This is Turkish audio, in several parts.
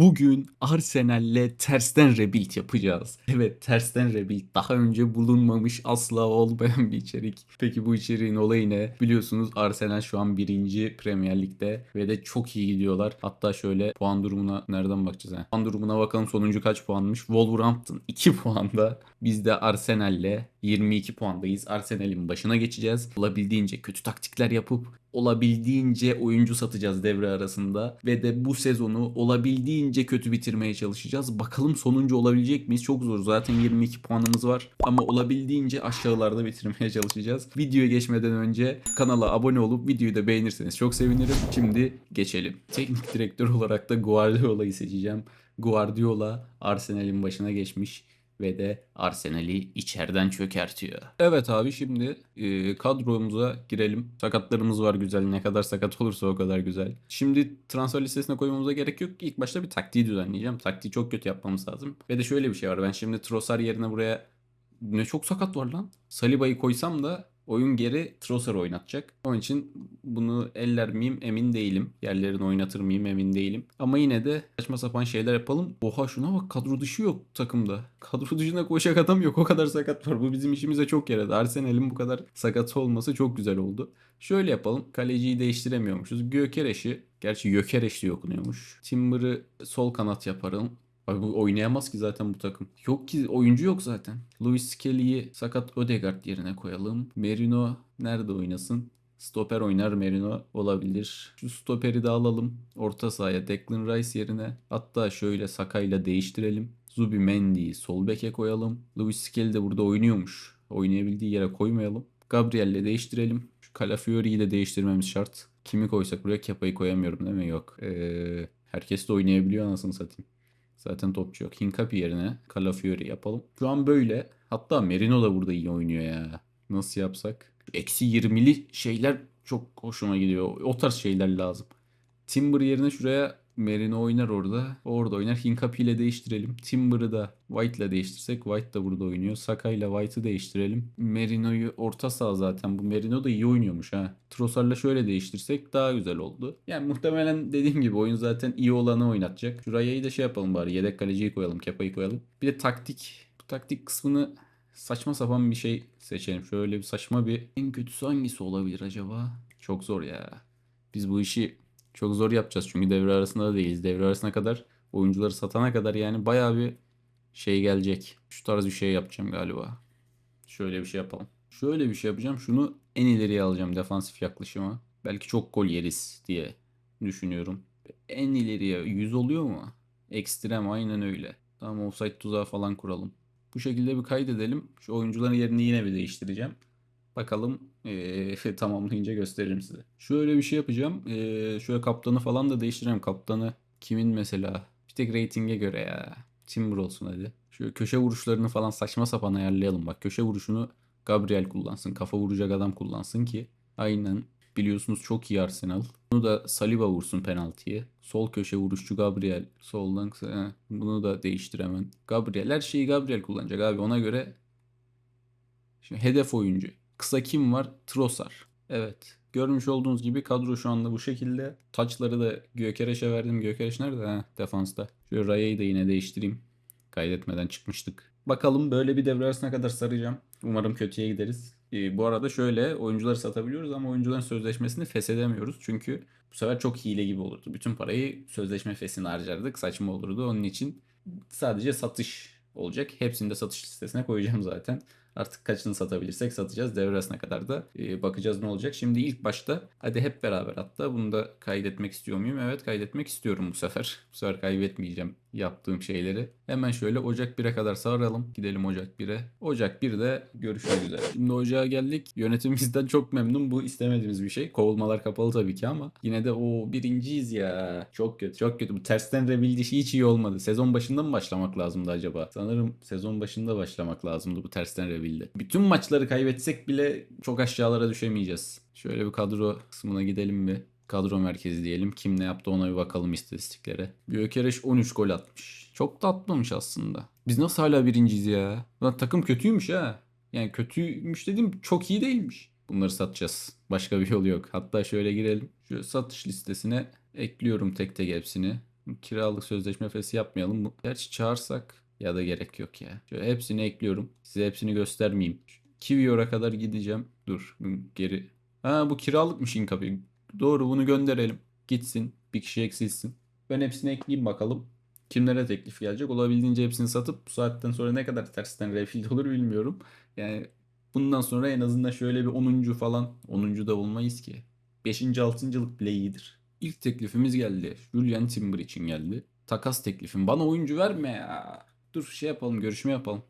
Bugün Arsenal'le tersten rebuild yapacağız. Evet tersten rebuild. Daha önce bulunmamış asla olmayan bir içerik. Peki bu içeriğin olayı ne? Biliyorsunuz Arsenal şu an birinci Premier Lig'de ve de çok iyi gidiyorlar. Hatta şöyle puan durumuna nereden bakacağız? Yani? Puan durumuna bakalım sonuncu kaç puanmış? Wolverhampton 2 puanda. Biz de Arsenal'le 22 puandayız. Arsenal'in başına geçeceğiz. Olabildiğince kötü taktikler yapıp olabildiğince oyuncu satacağız devre arasında ve de bu sezonu olabildiğince kötü bitirmeye çalışacağız. Bakalım sonuncu olabilecek miyiz? Çok zor. Zaten 22 puanımız var ama olabildiğince aşağılarda bitirmeye çalışacağız. Videoya geçmeden önce kanala abone olup videoyu da beğenirseniz çok sevinirim. Şimdi geçelim. Teknik direktör olarak da Guardiola'yı seçeceğim. Guardiola Arsenal'in başına geçmiş ve de Arsenal'i içeriden çökertiyor. Evet abi şimdi e, kadromuza girelim. Sakatlarımız var güzel. Ne kadar sakat olursa o kadar güzel. Şimdi transfer listesine koymamıza gerek yok. İlk başta bir taktiği düzenleyeceğim. Taktiği çok kötü yapmamız lazım. Ve de şöyle bir şey var. Ben şimdi Trossard yerine buraya ne çok sakat var lan. Saliba'yı koysam da oyun geri Trossard oynatacak. Onun için bunu eller miyim emin değilim. Yerlerini oynatır mıyım emin değilim. Ama yine de saçma sapan şeyler yapalım. Oha şuna bak kadro dışı yok takımda. Kadro dışında koşacak adam yok. O kadar sakat var. Bu bizim işimize çok yaradı. Arsenal'in bu kadar sakat olması çok güzel oldu. Şöyle yapalım. Kaleciyi değiştiremiyormuşuz. Gökereş'i Gerçi Gökereş diye okunuyormuş. Timber'ı sol kanat yaparım. Abi bu oynayamaz ki zaten bu takım. Yok ki oyuncu yok zaten. Luis Skelly'yi sakat Ödegaard yerine koyalım. Merino nerede oynasın? Stoper oynar Merino olabilir. Şu stoperi de alalım. Orta sahaya Declan Rice yerine. Hatta şöyle Saka'yla değiştirelim. Zubi Mendy'yi sol beke koyalım. Luis Skelly de burada oynuyormuş. Oynayabildiği yere koymayalım. Gabriel'le değiştirelim. Şu Calafiori'yi de değiştirmemiz şart. Kimi koysak buraya Kepa'yı koyamıyorum değil mi? Yok. Ee, herkes de oynayabiliyor anasını satayım. Zaten topçu yok. Hinkapi yerine Calafiori yapalım. Şu an böyle. Hatta Merino da burada iyi oynuyor ya. Nasıl yapsak? Eksi 20'li şeyler çok hoşuma gidiyor. O tarz şeyler lazım. Timber yerine şuraya Merino oynar orada. Orada oynar. Hinkapi ile değiştirelim. Timber'ı da White ile değiştirsek White da burada oynuyor. Saka ile White'ı değiştirelim. Merino'yu orta saha zaten. Bu Merino da iyi oynuyormuş ha. Trossard'la şöyle değiştirsek daha güzel oldu. Yani muhtemelen dediğim gibi oyun zaten iyi olanı oynatacak. Şurayı da şey yapalım bari. Yedek kaleciyi koyalım. Kepa'yı koyalım. Bir de taktik. Bu taktik kısmını saçma sapan bir şey seçelim. Şöyle bir saçma bir en kötüsü hangisi olabilir acaba? Çok zor ya. Biz bu işi çok zor yapacağız çünkü devre arasında da değiliz. Devre arasına kadar oyuncuları satana kadar yani bayağı bir şey gelecek. Şu tarz bir şey yapacağım galiba. Şöyle bir şey yapalım. Şöyle bir şey yapacağım. Şunu en ileriye alacağım defansif yaklaşıma. Belki çok gol yeriz diye düşünüyorum. En ileriye 100 oluyor mu? Ekstrem aynen öyle. Tamam offside tuzağı falan kuralım. Bu şekilde bir kaydedelim. Şu oyuncuların yerini yine bir değiştireceğim. Bakalım eee, tamamlayınca gösteririm size. Şöyle bir şey yapacağım. Eee, şöyle kaptanı falan da değiştireceğim. Kaptanı kimin mesela? Bir tek reytinge göre ya. Timber olsun hadi. Şöyle köşe vuruşlarını falan saçma sapan ayarlayalım. Bak köşe vuruşunu Gabriel kullansın. Kafa vuracak adam kullansın ki. Aynen. Biliyorsunuz çok iyi Arsenal. Bunu da Saliba vursun penaltıya. Sol köşe vuruşçu Gabriel. Soldan bunu da değiştir. Gabriel her şeyi Gabriel kullanacak abi. Ona göre Şimdi hedef oyuncu. Kısa kim var? Trossard. Evet. Görmüş olduğunuz gibi kadro şu anda bu şekilde. Taçları da Gökereş'e verdim. Gökereş nerede? Ha, defansta. Şöyle Raya'yı da yine değiştireyim. Kaydetmeden çıkmıştık. Bakalım böyle bir devre arasına kadar saracağım. Umarım kötüye gideriz. Ee, bu arada şöyle oyuncuları satabiliyoruz ama oyuncuların sözleşmesini feshedemiyoruz. Çünkü bu sefer çok hile gibi olurdu. Bütün parayı sözleşme fesine harcardık. Saçma olurdu. Onun için sadece satış olacak. Hepsini de satış listesine koyacağım zaten. Artık kaçını satabilirsek satacağız. Devre kadar da e, bakacağız ne olacak. Şimdi ilk başta hadi hep beraber hatta bunu da kaydetmek istiyor muyum? Evet kaydetmek istiyorum bu sefer. Bu sefer kaybetmeyeceğim yaptığım şeyleri. Hemen şöyle Ocak 1'e kadar saralım. Gidelim Ocak 1'e. Ocak 1'de görüşmek üzere. Şimdi Ocağa geldik. Yönetim bizden çok memnun. Bu istemediğimiz bir şey. Kovulmalar kapalı tabii ki ama yine de o birinciyiz ya. Çok kötü. Çok kötü. Bu tersten rebuild işi hiç iyi olmadı. Sezon başında mı başlamak lazımdı acaba? Sanırım sezon başında başlamak lazımdı bu tersten rebuild'e. Bütün maçları kaybetsek bile çok aşağılara düşemeyeceğiz. Şöyle bir kadro kısmına gidelim bir. Kadro merkezi diyelim. Kim ne yaptı ona bir bakalım istatistiklere. Gökereş 13 gol atmış. Çok da atmamış aslında. Biz nasıl hala birinciyiz ya? Lan takım kötüymüş ha. Yani kötüymüş dediğim çok iyi değilmiş. Bunları satacağız. Başka bir yol yok. Hatta şöyle girelim. Şu satış listesine ekliyorum tek tek hepsini. Kiralık sözleşme fesi yapmayalım. Gerçi çağırsak ya da gerek yok ya. Şöyle hepsini ekliyorum. Size hepsini göstermeyeyim. Kiwior'a kadar gideceğim. Dur geri. Ha bu kiralıkmış Inkapı. Doğru bunu gönderelim. Gitsin. Bir kişi eksilsin. Ben hepsini ekleyeyim bakalım. Kimlere teklif gelecek? Olabildiğince hepsini satıp bu saatten sonra ne kadar tersten refill olur bilmiyorum. Yani bundan sonra en azından şöyle bir 10. falan 10. da olmayız ki. 5. 6.lık bile iyidir. İlk teklifimiz geldi. Julian Timber için geldi. Takas teklifim. Bana oyuncu verme ya. Dur şey yapalım görüşme yapalım.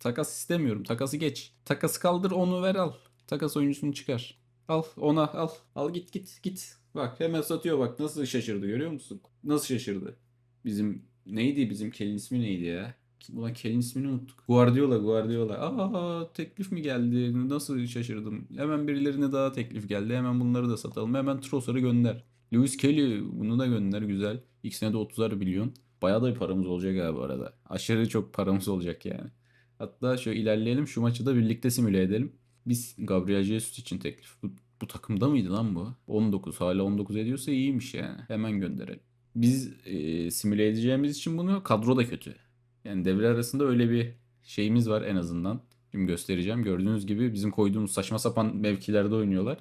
Takas istemiyorum. Takası geç. Takası kaldır onu ver al. Takas oyuncusunu çıkar. Al ona al. Al git git git. Bak hemen satıyor bak nasıl şaşırdı görüyor musun? Nasıl şaşırdı? Bizim neydi bizim Kel'in ismi neydi ya? Ulan Kel'in ismini unuttuk. Guardiola Guardiola. Aa teklif mi geldi? Nasıl şaşırdım. Hemen birilerine daha teklif geldi. Hemen bunları da satalım. Hemen Trossard'ı gönder. Lewis Kelly bunu da gönder güzel. İkisine de 30'ar milyon. Bayağı da bir paramız olacak abi arada. Aşırı çok paramız olacak yani. Hatta şöyle ilerleyelim şu maçı da birlikte simüle edelim. Biz Gabriel Jesus için teklif. Bu, bu takımda mıydı lan bu? 19 hala 19 ediyorsa iyiymiş yani. Hemen gönderelim. Biz e, simüle edeceğimiz için bunu kadro da kötü. Yani devre arasında öyle bir şeyimiz var en azından. Şimdi göstereceğim. Gördüğünüz gibi bizim koyduğumuz saçma sapan mevkilerde oynuyorlar.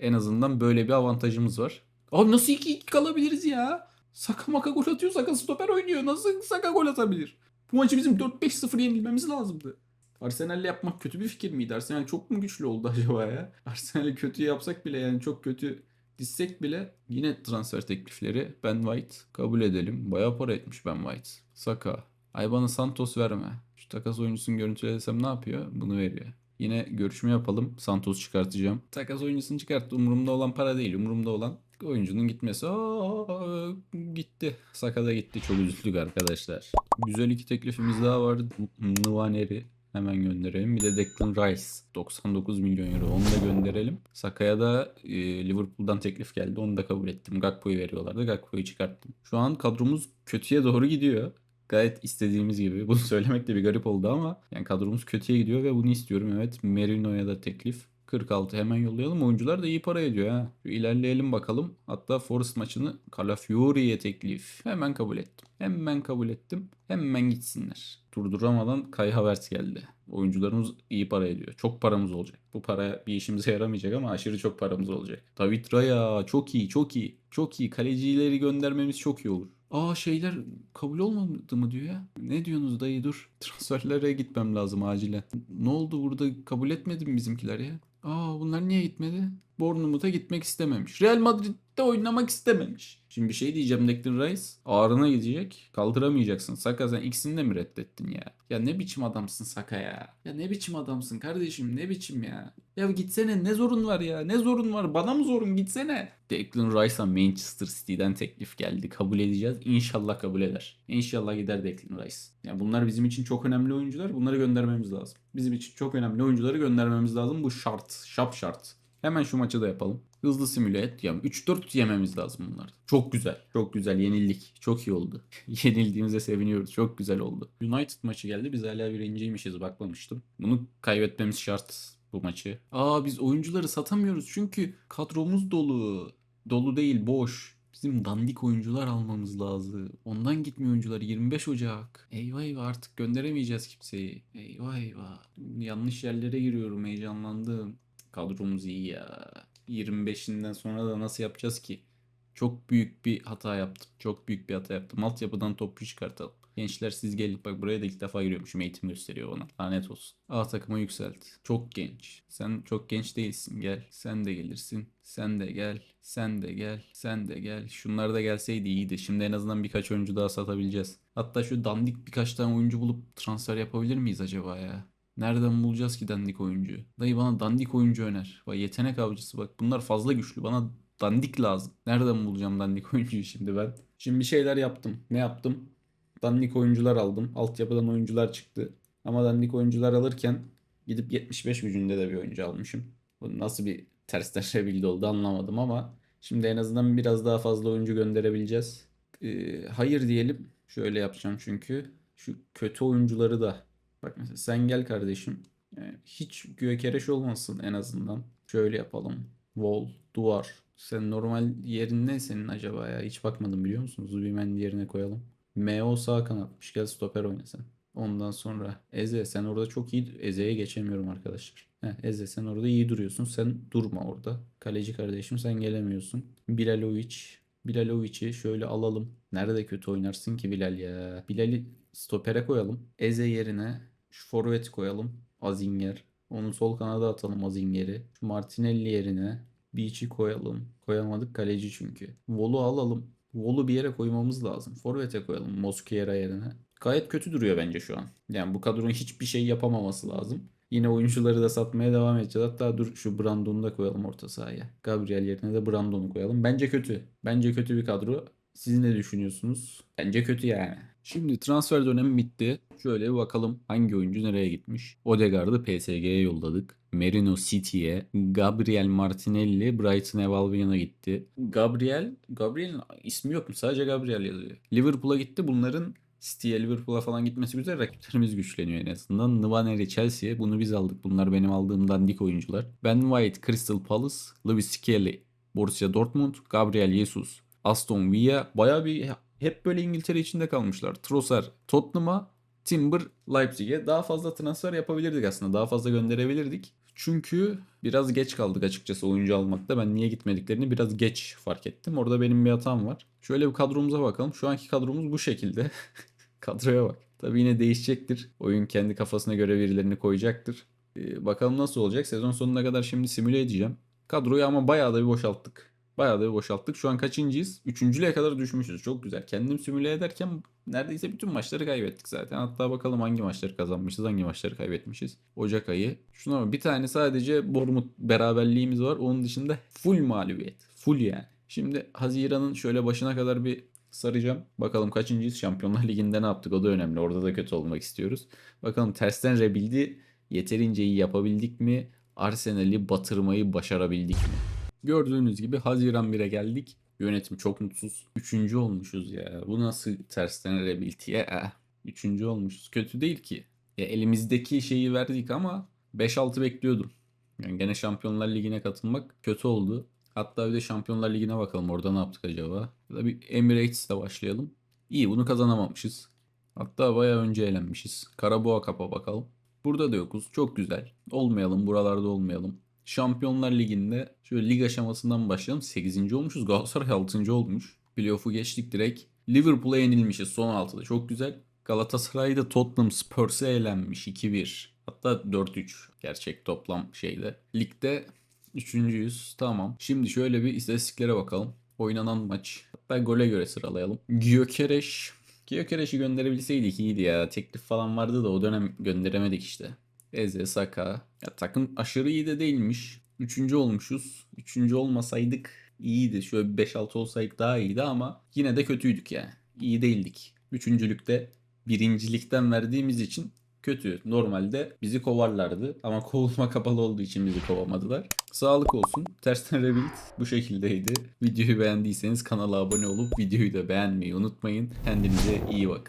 En azından böyle bir avantajımız var. Abi nasıl 2-2 kalabiliriz ya? Saka maka gol atıyor. Saka stoper oynuyor. Nasıl Saka gol atabilir? Bu maçı bizim 4-5-0 yenilmemiz lazımdı. Arsenal'le yapmak kötü bir fikir miydi? Arsenal çok mu güçlü oldu acaba ya? Arsenal'i kötü yapsak bile yani çok kötü dizsek bile yine transfer teklifleri Ben White kabul edelim. Bayağı para etmiş Ben White. Saka. Ay bana Santos verme. Şu takas oyuncusunu görüntülesem ne yapıyor? Bunu veriyor. Yine görüşme yapalım. Santos çıkartacağım. Takas oyuncusunu çıkarttı. Umurumda olan para değil. Umurumda olan oyuncunun gitmesi. Aa, gitti. Saka da gitti. Çok üzüldük arkadaşlar. Güzel iki teklifimiz daha var. Nwaneri hemen gönderelim. Bir de Declan Rice 99 milyon euro onu da gönderelim. Saka'ya da e, Liverpool'dan teklif geldi. Onu da kabul ettim. Gakpo'yu veriyorlardı. Gakpo'yu çıkarttım. Şu an kadromuz kötüye doğru gidiyor. Gayet istediğimiz gibi. Bunu söylemek de bir garip oldu ama yani kadromuz kötüye gidiyor ve bunu istiyorum. Evet Merino'ya da teklif. 46 hemen yollayalım. Oyuncular da iyi para ediyor ha. İlerleyelim bakalım. Hatta Forest maçını Calafiori'ye teklif. Hemen kabul ettim. Hemen kabul ettim. Hemen gitsinler. Durduramadan Kai Havertz geldi. Oyuncularımız iyi para ediyor. Çok paramız olacak. Bu para bir işimize yaramayacak ama aşırı çok paramız olacak. David Raya çok iyi çok iyi. Çok iyi. Kalecileri göndermemiz çok iyi olur. Aa şeyler kabul olmadı mı diyor ya. Ne diyorsunuz dayı dur. Transferlere gitmem lazım acilen. Ne oldu burada kabul etmedi mi bizimkiler ya? Aa bunlar niye gitmedi? Bournemouth'a gitmek istememiş. Real Madrid'de oynamak istememiş. Şimdi bir şey diyeceğim Declan Rice. Ağrına gidecek. Kaldıramayacaksın. Saka sen ikisini de mi reddettin ya? Ya ne biçim adamsın Saka ya? Ya ne biçim adamsın kardeşim ne biçim ya? Ya gitsene ne zorun var ya? Ne zorun var? Bana mı zorun gitsene? Declan Rice'a Manchester City'den teklif geldi. Kabul edeceğiz. İnşallah kabul eder. İnşallah gider Declan Rice. Yani bunlar bizim için çok önemli oyuncular. Bunları göndermemiz lazım. Bizim için çok önemli oyuncuları göndermemiz lazım. Bu şart. Şap şart. Hemen şu maçı da yapalım. Hızlı simüle et. Yani 3-4 yememiz lazım bunlar. Çok güzel. Çok güzel. Yenildik. Çok iyi oldu. Yenildiğimize seviniyoruz. Çok güzel oldu. United maçı geldi. Biz hala birinciymişiz. Bakmamıştım. Bunu kaybetmemiz şart bu maçı. Aa biz oyuncuları satamıyoruz çünkü kadromuz dolu. Dolu değil boş. Bizim dandik oyuncular almamız lazım. Ondan gitmiyor oyuncular. 25 Ocak. Eyvah eyvah artık gönderemeyeceğiz kimseyi. Eyvah eyvah. Yanlış yerlere giriyorum heyecanlandım. Kadromuz iyi ya. 25'inden sonra da nasıl yapacağız ki? Çok büyük bir hata yaptım. Çok büyük bir hata yaptım. Altyapıdan topçu çıkartalım. Gençler siz gelin. Bak buraya da ilk defa giriyormuşum. Eğitim gösteriyor bana. Lanet olsun. A takıma yükselt. Çok genç. Sen çok genç değilsin. Gel. Sen de gelirsin. Sen de gel. Sen de gel. Sen de gel. Şunlar da gelseydi iyiydi. Şimdi en azından birkaç oyuncu daha satabileceğiz. Hatta şu dandik birkaç tane oyuncu bulup transfer yapabilir miyiz acaba ya? Nereden bulacağız ki dandik oyuncu? Dayı bana dandik oyuncu öner. Bak yetenek avcısı bak bunlar fazla güçlü. Bana dandik lazım. Nereden bulacağım dandik oyuncuyu şimdi ben? Şimdi bir şeyler yaptım. Ne yaptım? Dandik oyuncular aldım. Altyapıdan oyuncular çıktı. Ama dandik oyuncular alırken gidip 75 gücünde de bir oyuncu almışım. Bu nasıl bir tersten rebuild oldu anlamadım ama şimdi en azından biraz daha fazla oyuncu gönderebileceğiz. Ee, hayır diyelim. Şöyle yapacağım çünkü. Şu kötü oyuncuları da Bak mesela sen gel kardeşim. Yani hiç gökereş olmasın en azından. Şöyle yapalım. Wall, duvar. Sen normal yerin ne senin acaba ya? Hiç bakmadım biliyor musun? Zubimendi yerine koyalım. MO sağ kanatmış. Gel stoper oyna sen. Ondan sonra Eze sen orada çok iyi. Eze'ye geçemiyorum arkadaşlar. Heh, Eze sen orada iyi duruyorsun. Sen durma orada. Kaleci kardeşim sen gelemiyorsun. Bilalovic. Bilalovic'i şöyle alalım. Nerede kötü oynarsın ki Bilal ya? Bilal'i stopere koyalım. Eze yerine şu forvet koyalım. Azinger. Onu sol kanada atalım Azinger'i. Şu Martinelli yerine Beach'i koyalım. Koyamadık kaleci çünkü. Vol'u alalım. Vol'u bir yere koymamız lazım. Forvet'e koyalım Mosquera yerine. Gayet kötü duruyor bence şu an. Yani bu kadronun hiçbir şey yapamaması lazım. Yine oyuncuları da satmaya devam edeceğiz. Hatta dur şu Brandon'u da koyalım orta sahaya. Gabriel yerine de Brandon'u koyalım. Bence kötü. Bence kötü bir kadro. Siz ne düşünüyorsunuz? Bence kötü yani. Şimdi transfer dönemi bitti. Şöyle bir bakalım hangi oyuncu nereye gitmiş. Odegaard'ı PSG'ye yolladık. Merino City'ye, Gabriel Martinelli Brighton Hove Albion'a gitti. Gabriel, Gabriel'in ismi yok mu? Sadece Gabriel yazıyor. Liverpool'a gitti. Bunların City'ye, Liverpool'a falan gitmesi güzel. Rakiplerimiz güçleniyor en azından. Nwaneri Chelsea'ye. Bunu biz aldık. Bunlar benim aldığım dandik oyuncular. Ben White, Crystal Palace, Lewis Skelly, Borussia Dortmund, Gabriel Jesus, Aston Villa. Baya bir hep böyle İngiltere içinde kalmışlar. Trossard, Tottenham'a, Timber, Leipzig'e. Daha fazla transfer yapabilirdik aslında. Daha fazla gönderebilirdik. Çünkü biraz geç kaldık açıkçası oyuncu almakta. Ben niye gitmediklerini biraz geç fark ettim. Orada benim bir hatam var. Şöyle bir kadromuza bakalım. Şu anki kadromuz bu şekilde. Kadroya bak. Tabii yine değişecektir. Oyun kendi kafasına göre birilerini koyacaktır. Ee, bakalım nasıl olacak. Sezon sonuna kadar şimdi simüle edeceğim. Kadroyu ama bayağı da bir boşalttık. Bayağı da boşalttık. Şu an kaçıncıyız? Üçüncülüğe kadar düşmüşüz. Çok güzel. Kendim simüle ederken neredeyse bütün maçları kaybettik zaten. Hatta bakalım hangi maçları kazanmışız, hangi maçları kaybetmişiz. Ocak ayı. Şuna bak bir tane sadece Bournemouth beraberliğimiz var. Onun dışında full mağlubiyet. Full yani. Şimdi Haziran'ın şöyle başına kadar bir saracağım. Bakalım kaçıncıyız? Şampiyonlar Ligi'nde ne yaptık? O da önemli. Orada da kötü olmak istiyoruz. Bakalım tersten rebildi. Yeterince iyi yapabildik mi? Arsenal'i batırmayı başarabildik mi? Gördüğünüz gibi Haziran 1'e geldik. Yönetim çok mutsuz. Üçüncü olmuşuz ya. Bu nasıl tersten rebuild ya? Üçüncü olmuşuz. Kötü değil ki. Ya elimizdeki şeyi verdik ama 5-6 bekliyordum. Yani gene Şampiyonlar Ligi'ne katılmak kötü oldu. Hatta bir de Şampiyonlar Ligi'ne bakalım. Orada ne yaptık acaba? Ya da bir Emirates'te başlayalım. İyi bunu kazanamamışız. Hatta bayağı önce elenmişiz. Karaboğa Kap'a bakalım. Burada da yokuz. Çok güzel. Olmayalım. Buralarda olmayalım. Şampiyonlar Ligi'nde şöyle lig aşamasından başlayalım. 8. olmuşuz. Galatasaray 6. olmuş. Playoff'u geçtik direkt. Liverpool'a yenilmişiz son 6'da. Çok güzel. Galatasaray'da Tottenham Spurs'e elenmiş 2-1. Hatta 4-3 gerçek toplam şeyde. Ligde Üçüncüyüz. Tamam. Şimdi şöyle bir istatistiklere bakalım. Oynanan maç. Hatta gole göre sıralayalım. Gyökereş. Gyökereş'i gönderebilseydik iyiydi ya. Teklif falan vardı da o dönem gönderemedik işte. Eze, Saka. Ya takım aşırı iyi de değilmiş. Üçüncü olmuşuz. Üçüncü olmasaydık iyiydi. Şöyle bir 5-6 olsaydık daha iyiydi ama yine de kötüydük yani. İyi değildik. Üçüncülükte birincilikten verdiğimiz için kötü. Normalde bizi kovarlardı ama kovulma kapalı olduğu için bizi kovamadılar. Sağlık olsun. Tersten Rebuild bu şekildeydi. Videoyu beğendiyseniz kanala abone olup videoyu da beğenmeyi unutmayın. Kendinize iyi bakın.